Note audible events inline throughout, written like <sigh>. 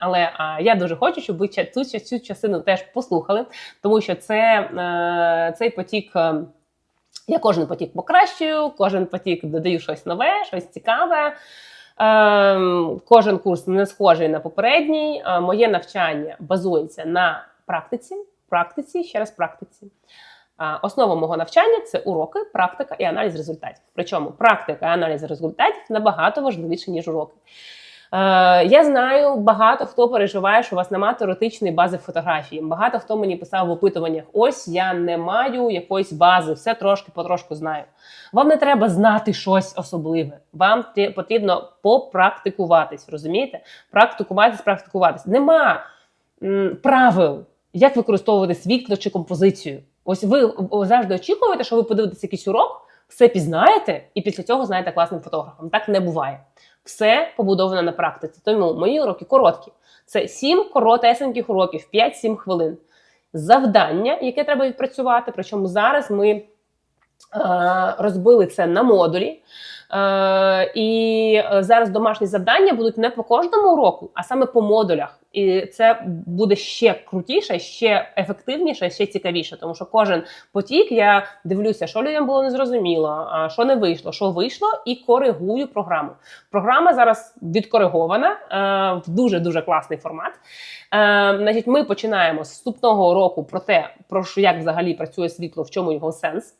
Але а, я дуже хочу, щоб ви ча- цю, цю частину теж послухали, тому що це е, цей потік. е, я кожен потік покращую, кожен потік додаю щось нове, щось цікаве. Ем, кожен курс не схожий на попередній. Е, моє навчання базується на практиці, практиці, ще раз практиці. Е, Основа мого навчання це уроки, практика і аналіз результатів. Причому практика і аналіз результатів набагато важливіше, ніж уроки. Е, я знаю, багато хто переживає, що у вас немає теоретичної бази фотографії. Багато хто мені писав в опитуваннях: ось я не маю якоїсь бази, все трошки потрошку знаю. Вам не треба знати щось особливе. Вам потрібно попрактикуватись, розумієте? Практикуватись, практикуватись. Нема м, правил, як використовувати світло чи композицію. Ось ви завжди очікуєте, що ви подивитесь якийсь урок, все пізнаєте, і після цього знаєте класним фотографом. Так не буває. Все побудовано на практиці. Тому мої уроки короткі. Це 7 коротесеньких уроків, 5-7 хвилин. Завдання, яке треба відпрацювати. Причому зараз ми е, розбили це на модулі. Е, і е, зараз домашні завдання будуть не по кожному уроку, а саме по модулях. І це буде ще крутіше, ще ефективніше, ще цікавіше, тому що кожен потік я дивлюся, що людям було незрозуміло, що не вийшло, що вийшло, і коригую програму. Програма зараз відкоригована е, в дуже дуже класний формат. Е, значить, ми починаємо з вступного року про те, про що як взагалі працює світло, в чому його сенс.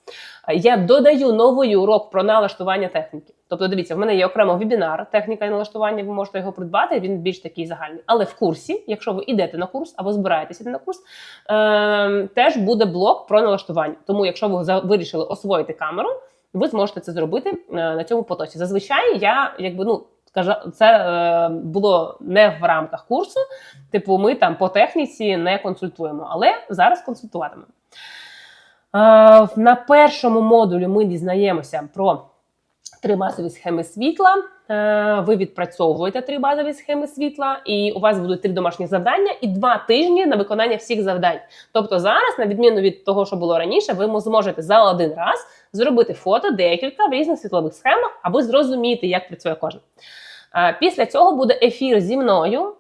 Е, Я додаю новий урок про налаштування техніки. Тобто, дивіться, в мене є окремо вебінар, техніка і налаштування. Ви можете його придбати. Він більш такий загальний. Але в курсі, якщо ви йдете на курс або збираєтесь іти на курс, е, теж буде блок про налаштування. Тому, якщо ви вирішили освоїти камеру, ви зможете це зробити е, на цьому потоці. Зазвичай я якби ну. Це е, було не в рамках курсу. Типу, ми там по техніці не консультуємо, але зараз консультуватимемо. Е, на першому модулі ми дізнаємося про три базові схеми світла. Е, ви відпрацьовуєте три базові схеми світла, і у вас будуть три домашні завдання і два тижні на виконання всіх завдань. Тобто зараз, на відміну від того, що було раніше, ви зможете за один раз зробити фото декілька в різних світлових схемах, аби зрозуміти, як працює кожен. Е, Після цього буде ефір зі мною е,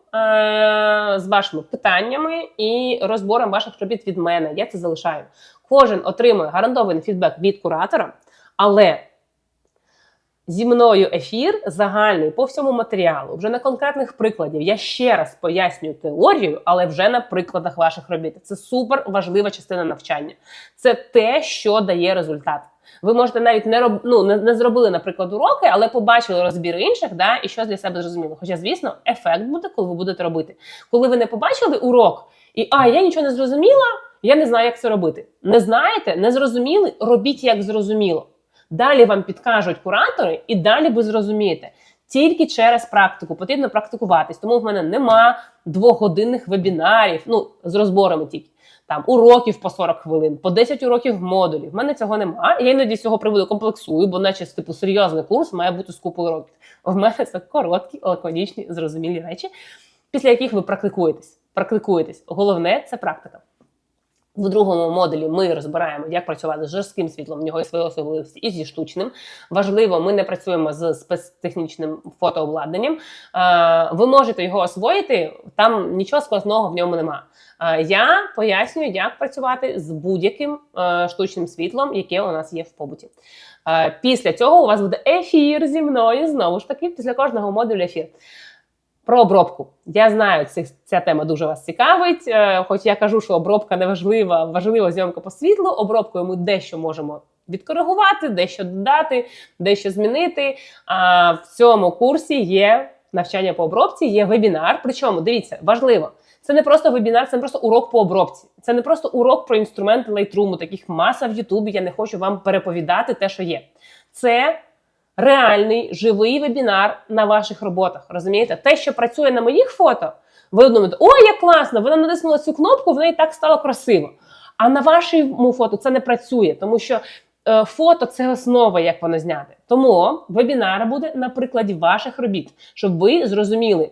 з вашими питаннями і розбором ваших робіт від мене. Я це залишаю. Кожен отримує гарантований фідбек від куратора, але зі мною ефір загальний по всьому матеріалу, вже на конкретних прикладів. Я ще раз пояснюю теорію, але вже на прикладах ваших робіт. Це супер важлива частина навчання. Це те, що дає результат. Ви можете навіть не роб... ну, не, не зробили, наприклад, уроки, але побачили розбір інших, да, і щось для себе зрозуміли. Хоча, звісно, ефект буде, коли ви будете робити. Коли ви не побачили урок, і а я нічого не зрозуміла, я не знаю, як це робити. Не знаєте, не зрозуміли, робіть як зрозуміло. Далі вам підкажуть куратори, і далі ви зрозумієте. Тільки через практику потрібно практикуватись. Тому в мене нема двогодинних вебінарів, ну з розборами тільки там уроків по 40 хвилин, по 10 уроків модулів. В мене цього нема. Я іноді з цього приводу комплексую, бо, наче типу, серйозний курс має бути з уроків. В мене це короткі, лаконічні, зрозумілі речі, після яких ви практикуєтесь. Практикуєтесь. Головне це практика. В другому модулі ми розбираємо, як працювати з жорстким світлом, в нього є свої особливості, і зі штучним. Важливо, ми не працюємо з спецтехнічним фотообладнанням. Ви можете його освоїти, там нічого складного в ньому нема. Я пояснюю, як працювати з будь-яким штучним світлом, яке у нас є в побуті. Після цього у вас буде ефір зі мною. Знову ж таки, після кожного модулю ефір. Про обробку. Я знаю, ця, ця тема дуже вас цікавить. Е, Хоч я кажу, що обробка не важлива, важлива зйомка по світлу. Обробкою ми дещо можемо відкоригувати, дещо додати, дещо змінити. А в цьому курсі є навчання по обробці, є вебінар. Причому дивіться, важливо. Це не просто вебінар, це не просто урок по обробці. Це не просто урок про інструменти Lightroom, таких маса в Ютубі. Я не хочу вам переповідати те, що є. Це реальний живий вебінар на ваших роботах. Розумієте? Те, що працює на моїх фото, ви думаєте, ой, як класно! Вона натиснула цю кнопку, в неї так стало красиво. А на вашому фото це не працює, тому що е, фото це основа, як воно зняти. Тому вебінар буде на прикладі ваших робіт, щоб ви зрозуміли.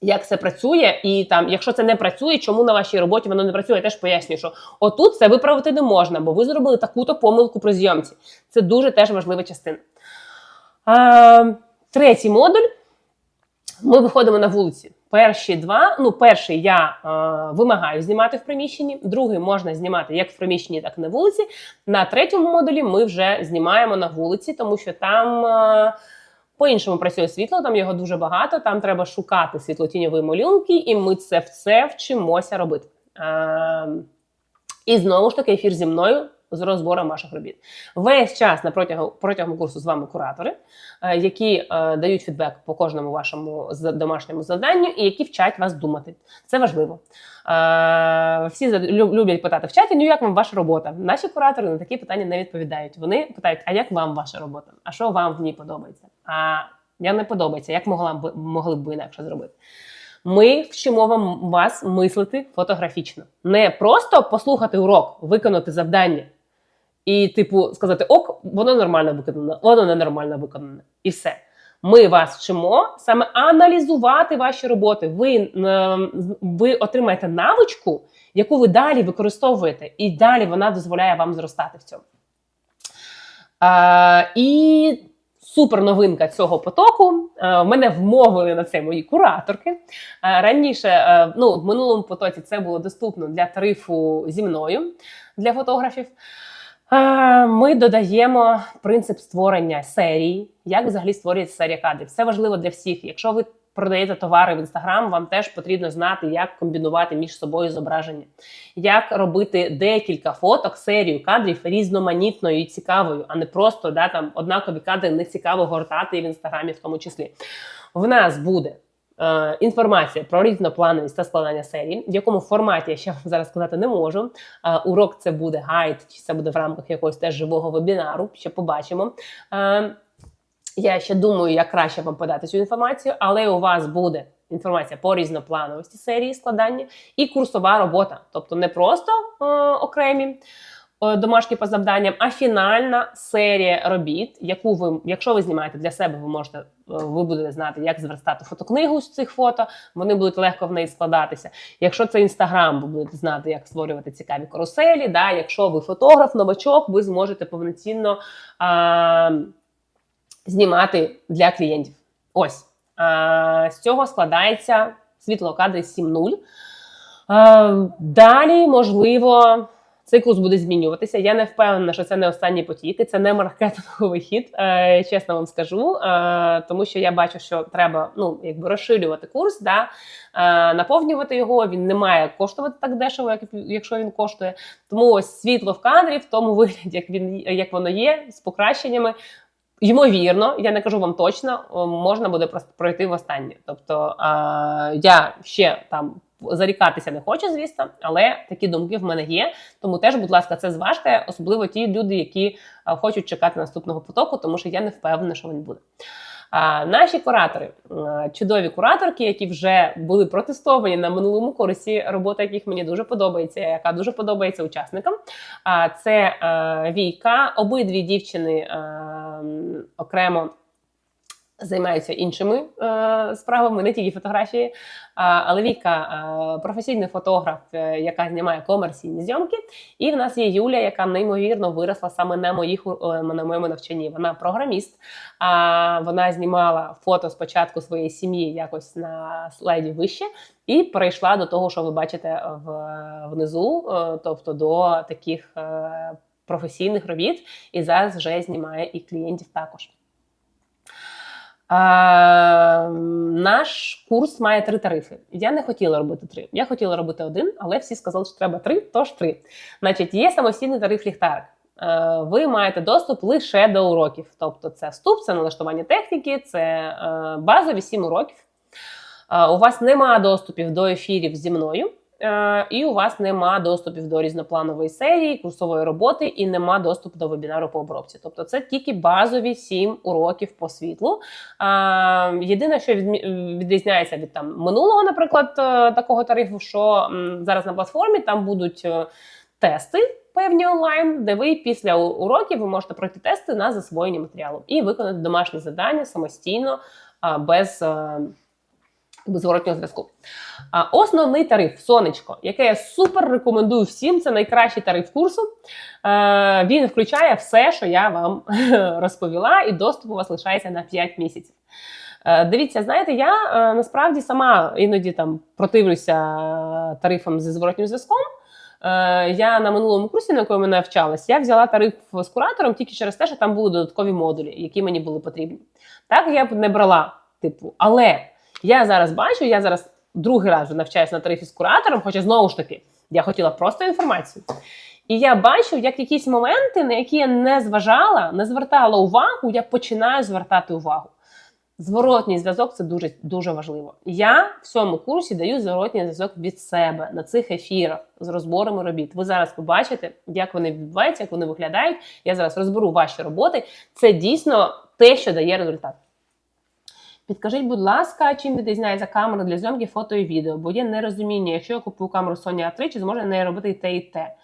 Як це працює, і там, якщо це не працює, чому на вашій роботі воно не працює, я теж пояснюю, що отут це виправити не можна, бо ви зробили таку-то помилку при зйомці. Це дуже теж важлива частина. А, третій модуль. Ми виходимо на вулиці. Перші два, ну перший я е, вимагаю знімати в приміщенні, другий можна знімати як в приміщенні, так і на вулиці. На третьому модулі ми вже знімаємо на вулиці, тому що там е, по-іншому працює світло, там його дуже багато. Там треба шукати світлотіньові малюнки, і ми це все вчимося робити. Е, і знову ж таки ефір зі мною з розбором ваших робіт. Весь час на протягом, протягом курсу з вами куратори, е, які е, дають фідбек по кожному вашому домашньому завданню і які вчать вас думати. Це важливо. Е, всі люблять питати в чаті, ну як вам ваша робота? Наші куратори на такі питання не відповідають. Вони питають, а як вам ваша робота? А що вам в ній подобається? А я не подобається, як могла б могли б інакше зробити? Ми вчимо вам вас мислити фотографічно, не просто послухати урок, виконати завдання і, типу, сказати ок, воно нормально виконано, воно ненормально виконане, і все. Ми вас вчимо саме аналізувати ваші роботи. Ви, е, ви отримаєте навичку, яку ви далі використовуєте, і далі вона дозволяє вам зростати в цьому. А, і супер новинка цього потоку. е, Мене вмовили на це мої кураторки. Е, Раніше, е, ну, в минулому потоці це було доступно для тарифу зі мною для фотографів. Ми додаємо принцип створення серії, як взагалі створюється серія кадрів. Це важливо для всіх. Якщо ви продаєте товари в інстаграм, вам теж потрібно знати, як комбінувати між собою зображення, як робити декілька фоток, серію кадрів різноманітною і цікавою, а не просто да, там однакові кадри не цікаво гортати в інстаграмі, в тому числі. В нас буде е, інформація про різноплановість та складання серії, в якому форматі я ще вам зараз сказати не можу. Е, урок це буде гайд, чи це буде в рамках якогось теж живого вебінару. Ще побачимо. Е, я ще думаю, як краще вам подати цю інформацію, але у вас буде інформація по різноплановості серії складання і курсова робота, тобто не просто е, окремі домашні по завданням, а фінальна серія робіт, яку ви, якщо ви знімаєте для себе, ви можете, е, ви будете знати, як зверстати фотокнигу з цих фото. Вони будуть легко в неї складатися. Якщо це інстаграм, ви будете знати, як створювати цікаві каруселі. Да? Якщо ви фотограф, новачок, ви зможете повноцінно. А, знімати для клієнтів. Ось а, з цього складається світлокадри 7.0. А, далі, можливо, курс буде змінюватися. Я не впевнена, що це не останній потік, і це не маркетинговий хід, е, чесно вам скажу. Е, тому що я бачу, що треба ну, якби розширювати курс, да, е, наповнювати його. Він не має коштувати так дешево, як якщо він коштує. Тому ось світло в кадрі в тому <laughs> вигляді, як він як воно є, з покращеннями. Ймовірно, я не кажу вам точно, можна буде пройти в останнє. Тобто я ще там зарікатися не хочу, звісно, але такі думки в мене є. Тому теж, будь ласка, це зважте, особливо ті люди, які хочуть чекати наступного потоку, тому що я не впевнена, що він буде. А, наші куратори, чудові кураторки, які вже були протестовані на минулому курсі, робота яких мені дуже подобається, яка дуже подобається учасникам. А це е, Війка, обидві дівчини е, окремо. Займаються іншими е, справами, не тільки фотографії. А, але Віка е, професійний фотограф, е, яка знімає комерційні зйомки. І в нас є Юля, яка неймовірно виросла саме на моїх е, на моєму навчанні. Вона програміст. А вона знімала фото спочатку своєї сім'ї якось на слайді вище, і перейшла до того, що ви бачите в, внизу, е, тобто до таких е, професійних робіт. І зараз вже знімає і клієнтів також. А, наш курс має три тарифи. Я не хотіла робити три. Я хотіла робити один, але всі сказали, що треба три, тож три. Значить, є самостійний тариф ліхтарик. Е, Ви маєте доступ лише до уроків. Тобто, це вступ, це налаштування техніки, це е, базові сім уроків. Е, У вас нема доступів до ефірів зі мною. Е, І у вас нема доступів до різнопланової серії, курсової роботи, і нема доступу до вебінару по обробці. Тобто це тільки базові сім уроків по світлу. Єдине, що відрізняється від там минулого, наприклад, е, такого тарифу, що зараз на платформі там будуть е, тести. Певні онлайн, де ви після уроків ви можете пройти тести на засвоєння матеріалу і виконати домашні завдання самостійно, без без зворотнього зв'язку. А основний тариф сонечко, яке я супер рекомендую всім. Це найкращий тариф курсу. Е, він включає все, що я вам <laughs> розповіла, і доступ у вас лишається на 5 місяців. Е, Дивіться, знаєте, я е, насправді сама іноді там противлюся тарифам зі зворотнім зв'язком. Я на минулому курсі, на якому мене навчалась, я взяла тариф з куратором тільки через те, що там були додаткові модулі, які мені були потрібні. Так я б не брала, типу, але я зараз бачу, я зараз другий раз вже навчаюся на тарифі з куратором, хоча знову ж таки я хотіла просто інформацію. І я бачу, як якісь моменти, на які я не зважала, не звертала увагу, я починаю звертати увагу. Зворотній зв'язок це дуже дуже важливо. Я в цьому курсі даю зворотній зв'язок від себе на цих ефірах з розборами робіт. Ви зараз побачите, як вони відбуваються, як вони виглядають. Я зараз розберу ваші роботи. Це дійсно те, що дає результат. Підкажіть, будь ласка, чим відрізняється камера для зйомки фото і відео? Бо є нерозуміння, якщо я купую камеру Sony A3, чи зможе не робити і те, і те. Е,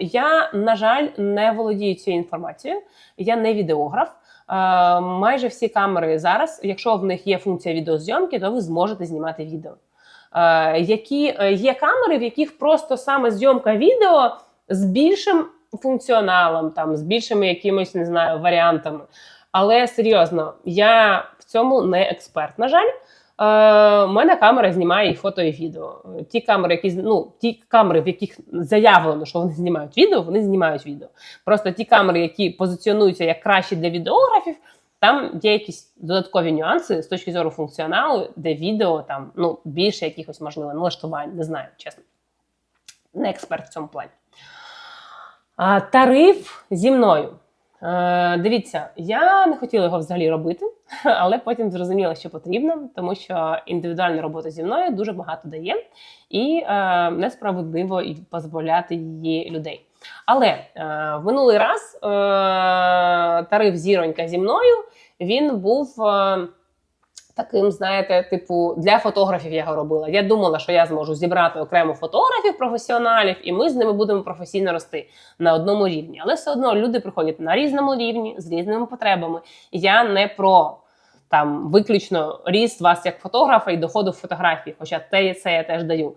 я, на жаль, не володію цією інформацією. Я не відеограф. Е, майже всі камери зараз, якщо в них є функція відеозйомки, то ви зможете знімати відео. Е, які е, є камери, в яких просто саме зйомка відео з більшим функціоналом, там з більшими якимось не знаю варіантами. Але серйозно, я в цьому не експерт. На жаль, е, у мене камера знімає і фото, і відео. Ті камери, які ну, ті камери, в яких заявлено, що вони знімають відео, вони знімають відео. Просто ті камери, які позиціонуються як кращі для відеографів, там є якісь додаткові нюанси з точки зору функціоналу, де відео там ну більше якихось можливо налаштувань, не знаю, чесно. Не експерт в цьому плані. А, тариф зі мною. Е, дивіться, я не хотіла його взагалі робити, <laughs> але потім зрозуміла, що потрібно, тому що індивідуальна робота зі мною дуже багато дає і е, несправедливо і позбавляти її людей. Але е, в минулий раз тариф зіронька зі мною він був. Таким, знаєте, типу, для фотографів я його робила. Я думала, що я зможу зібрати окремо фотографів, професіоналів, і ми з ними будемо професійно рости на одному рівні. Але все одно люди приходять на різному рівні з різними потребами. Я не про там виключно ріст вас як фотографа і доходу в фотографії, хоча те це я теж даю.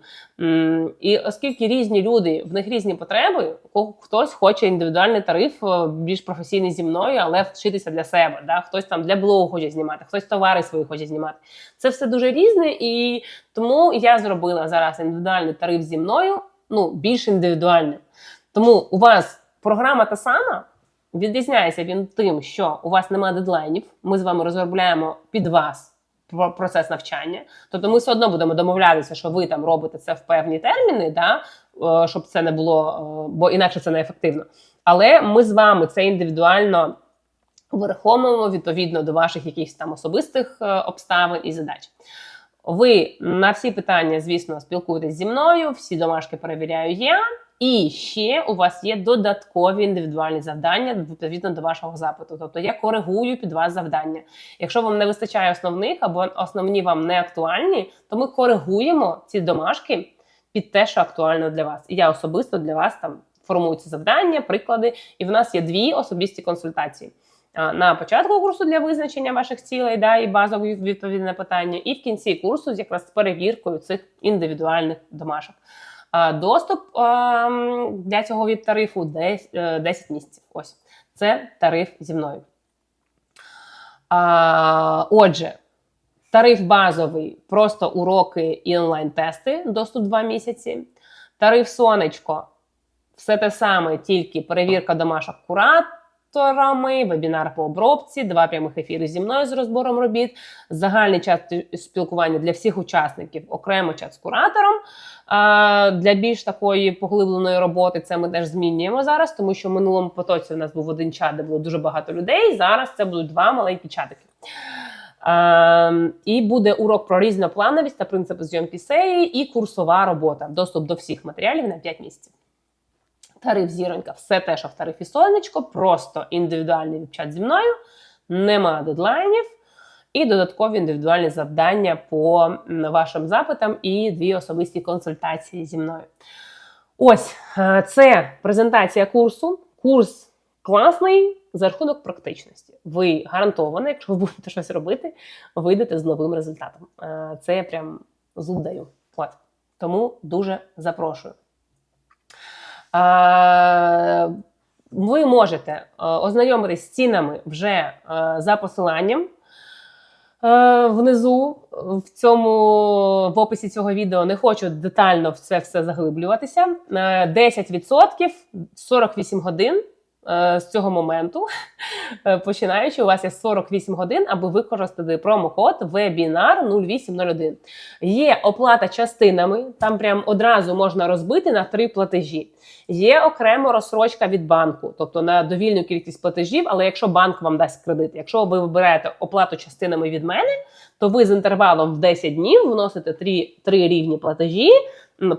І оскільки різні люди, в них різні потреби, хтось хоче індивідуальний тариф, е, більш професійний зі мною, але вчитися для себе. Да? Хтось там для блогу хоче знімати, хтось товари свої хоче знімати. Це все дуже різне, і тому я зробила зараз індивідуальний тариф зі мною, ну більш індивідуальним. Тому у вас програма та сама. Відрізняється він тим, що у вас немає дедлайнів. Ми з вами розробляємо під вас про- процес навчання. Тобто ми все одно будемо домовлятися, що ви там робите це в певні терміни, да? е, щоб це не було, е, бо інакше це неефективно. Але ми з вами це індивідуально вираховуємо відповідно до ваших якихось там особистих е, обставин і задач. Ви на всі питання, звісно, спілкуєтесь зі мною, всі домашки перевіряю я. І ще у вас є додаткові індивідуальні завдання відповідно до вашого запиту. Тобто я коригую під вас завдання. Якщо вам не вистачає основних або основні вам не актуальні, то ми коригуємо ці домашки під те, що актуально для вас. І я особисто для вас там формую ці завдання, приклади. І в нас є дві особисті консультації. На початку курсу для визначення ваших цілей, да, і базові відповіді на питання, і в кінці курсу якраз з перевіркою цих індивідуальних домашок. А, Доступ ем, для цього від тарифу е, 10 місяців. Ось це тариф зі мною. Отже, тариф базовий, просто уроки і онлайн-тести, доступ 2 місяці. Тариф сонечко все те саме, тільки перевірка домашок кураторами, вебінар по обробці, два прямих ефіри зі мною з розбором робіт, загальний чат спілкування для всіх учасників, окремо чат з куратором. Для більш такої поглибленої роботи це ми теж змінюємо зараз, тому що в минулому потоці у нас був один чат, де було дуже багато людей. Зараз це будуть два маленькі чатики. Ем, і буде урок про різноплановість та принципи зйомки серії і курсова робота. Доступ до всіх матеріалів на 5 місяців. Тариф зіронька, все те, що в тарифі сонечко, просто індивідуальний чат зі мною, нема дедлайнів. І додаткові індивідуальні завдання по вашим запитам і дві особисті консультації зі мною. Ось е, це презентація курсу. Курс класний за рахунок практичності. Ви гарантовано, якщо ви будете щось робити, вийдете з новим результатом. Е, Це я прям зуб даю. От. Тому дуже запрошую. Е, Ви можете е, ознайомитись з цінами вже е, за посиланням. Внизу в цьому в описі цього відео не хочу детально в це все заглиблюватися. Е, 10% 48 годин з цього моменту. Е, Починаючи, у вас є 48 годин, аби використати промокод вебінар 0801. Є оплата частинами, там прям одразу можна розбити на три платежі. Є окремо розсрочка від банку, тобто на довільну кількість платежів. Але якщо банк вам дасть кредит, якщо ви вибираєте оплату частинами від мене, то ви з інтервалом в 10 днів вносите три, рівні платежі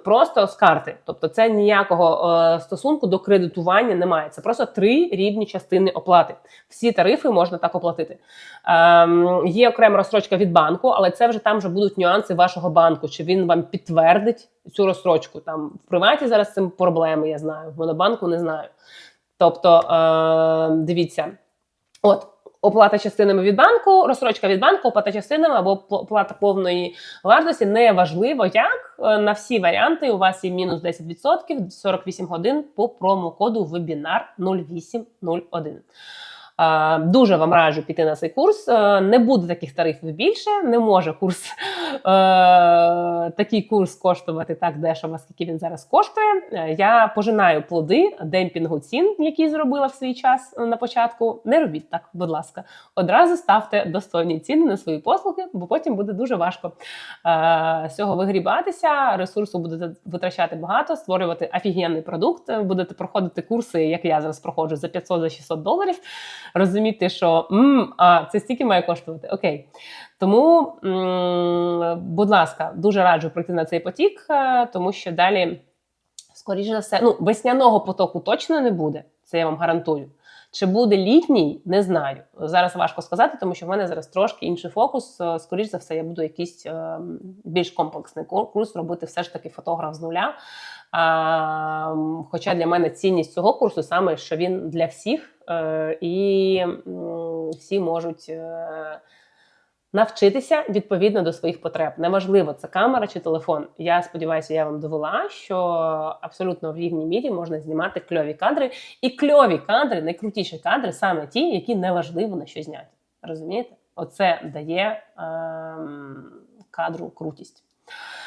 просто з карти. Тобто, це ніякого е, стосунку до кредитування немає. Це просто три рівні частини оплати. Всі тарифи можна так оплатити. Ем, є окрема розстрочка від банку, але це вже там вже будуть нюанси вашого банку. Чи він вам підтвердить цю розстрочку? Там в приваті зараз цим проблеми, я знаю. В монобанку не знаю. Тобто, е, дивіться, от. Оплата частинами від банку, розстрочка від банку, оплата частинами або оплата повної вартості. Неважливо як. Е, На всі варіанти у вас є мінус 10%, 48 годин по промокоду вебінар 0801. Е, Дуже вам раджу піти на цей курс. Е, Не буде таких тарифів більше. Не може курс е, такий курс коштувати так дешево, скільки він зараз коштує. Я пожинаю плоди демпінгу цін, який зробила в свій час на початку. Не робіть так, будь ласка. Одразу ставте достойні ціни на свої послуги, бо потім буде дуже важко з цього вигрібатися. Ресурсу будете витрачати багато, створювати офігенний продукт. Будете проходити курси, як я зараз проходжу за 500 за 600 доларів. Розуміти, що м, а це стільки має коштувати. Окей. Тому, м, будь ласка, дуже раджу прийти на цей потік, е, тому що далі, скоріше за все, ну, весняного потоку точно не буде. Це я вам гарантую. Чи буде літній, не знаю. Зараз важко сказати, тому що в мене зараз трошки інший фокус. Е, Скоріше за все, я буду якийсь е, більш комплексний кур- курс робити все ж таки фотограф з нуля. Хоча для мене цінність цього курсу саме, що він для всіх, е, і всі можуть. Навчитися відповідно до своїх потреб. Неважливо, це камера чи телефон. Я сподіваюся, я вам довела, що абсолютно в рівній мірі можна знімати кльові кадри. І кльові кадри, найкрутіші кадри, саме ті, які неважливо на що зняти. Розумієте? Оце дає ем, кадру крутість.